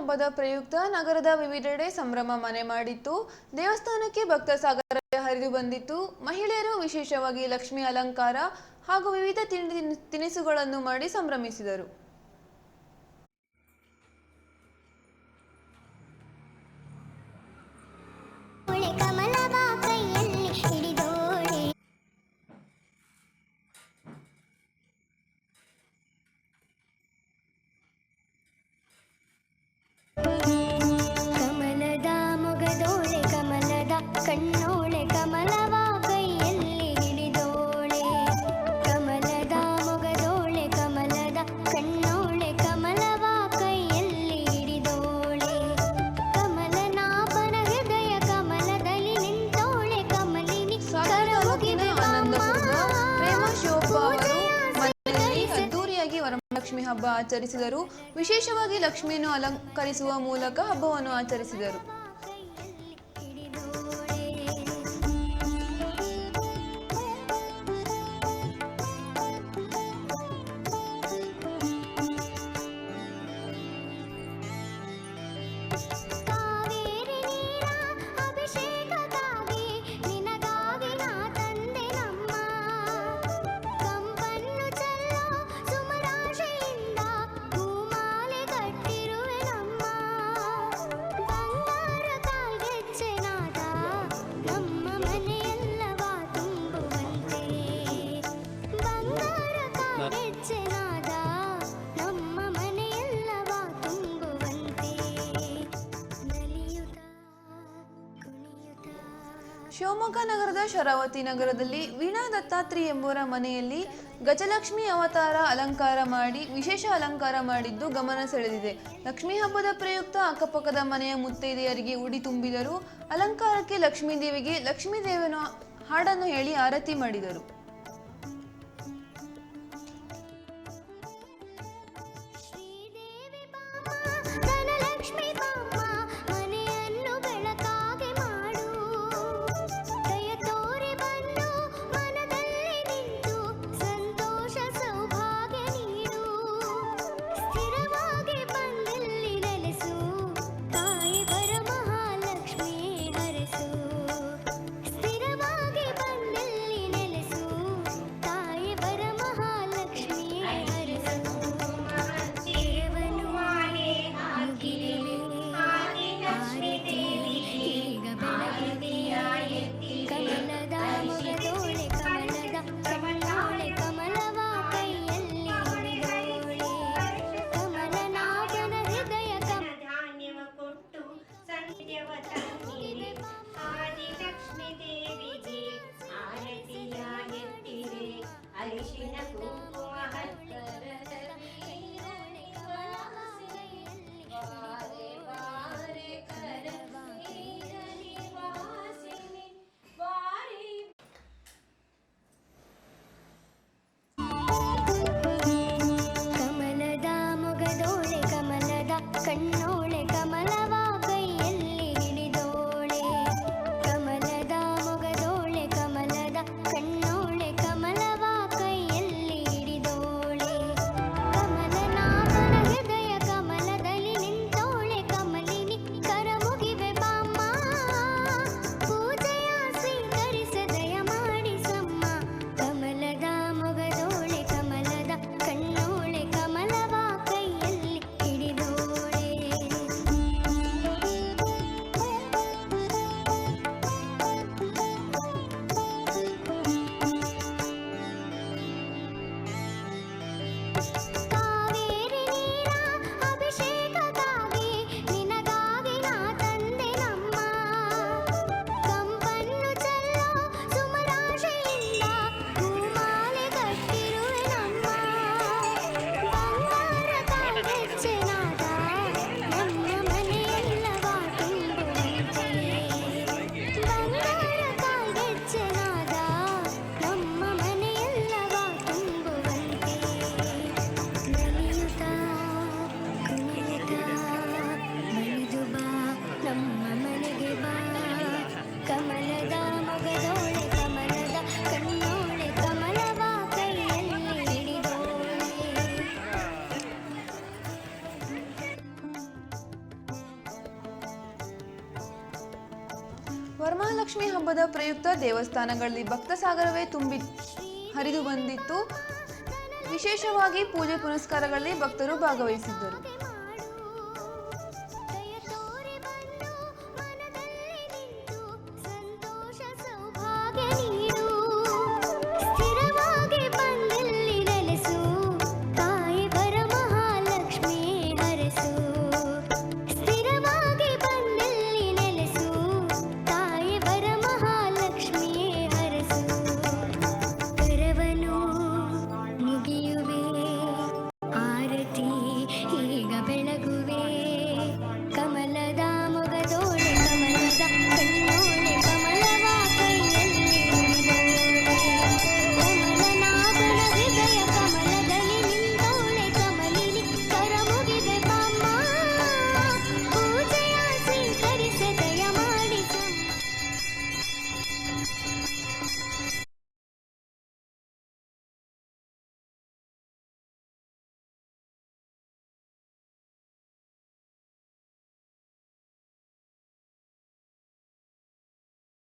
ಹಬ್ಬದ ಪ್ರಯುಕ್ತ ನಗರದ ವಿವಿಧೆಡೆ ಸಂಭ್ರಮ ಮನೆ ಮಾಡಿತ್ತು. ದೇವಸ್ಥಾನಕ್ಕೆ ಭಕ್ತ ಸಾಗರ ಹರಿದು ಬಂದಿತ್ತು. ಮಹಿಳೆಯರು ವಿಶೇಷವಾಗಿ ಲಕ್ಷ್ಮಿ ಅಲಂಕಾರ ಹಾಗೂ ವಿವಿಧ ತಿಂಡಿ ತಿನಿಸುಗಳನ್ನು ಮಾಡಿ ಸಂಭ್ರಮಿಸಿದರು. ಹಬ್ಬ ಆಚರಿಸಿದರು. ವಿಶೇಷವಾಗಿ ಲಕ್ಷ್ಮಿಯನ್ನು ಅಲಂಕರಿಸುವ ಮೂಲಕ ಹಬ್ಬವನ್ನು ಆಚರಿಸಿದರು. ಶಿವಮೊಗ್ಗ ನಗರದ ಶರಾವತಿ ನಗರದಲ್ಲಿ ವೀಣಾ ದತ್ತಾತ್ರಿ ಎಂಬುವರ ಮನೆಯಲ್ಲಿ ಗಜಲಕ್ಷ್ಮಿ ಅವತಾರ ಅಲಂಕಾರ ಮಾಡಿ, ವಿಶೇಷ ಅಲಂಕಾರ ಮಾಡಿದ್ದು ಗಮನ ಸೆಳೆದಿದೆ. ಲಕ್ಷ್ಮೀ ಹಬ್ಬದ ಪ್ರಯುಕ್ತ ಅಕ್ಕಪಕ್ಕದ ಮನೆಯ ಮುತ್ತೈದೆಯರಿಗೆ ಉಡಿ ತುಂಬಿದರು. ಅಲಂಕಾರಕ್ಕೆ ಲಕ್ಷ್ಮೀದೇವಿಗೆ ಲಕ್ಷ್ಮೀದೇವನ ಹಾಡನ್ನು ಹೇಳಿ ಆರತಿ ಮಾಡಿದರು. ವರಮಹಾಲಕ್ಷ್ಮಿ ಹಬ್ಬದ ಪ್ರಯುಕ್ತ ದೇವಸ್ಥಾನಗಳಲ್ಲಿ ಭಕ್ತ ಸಾಗರವೇ ತುಂಬಿ ಹರಿದು ಬಂದಿತ್ತು. ವಿಶೇಷವಾಗಿ ಪೂಜೆ ಪುನಸ್ಕಾರಗಳಲ್ಲಿ ಭಕ್ತರು ಭಾಗವಹಿಸಿದ್ದರು.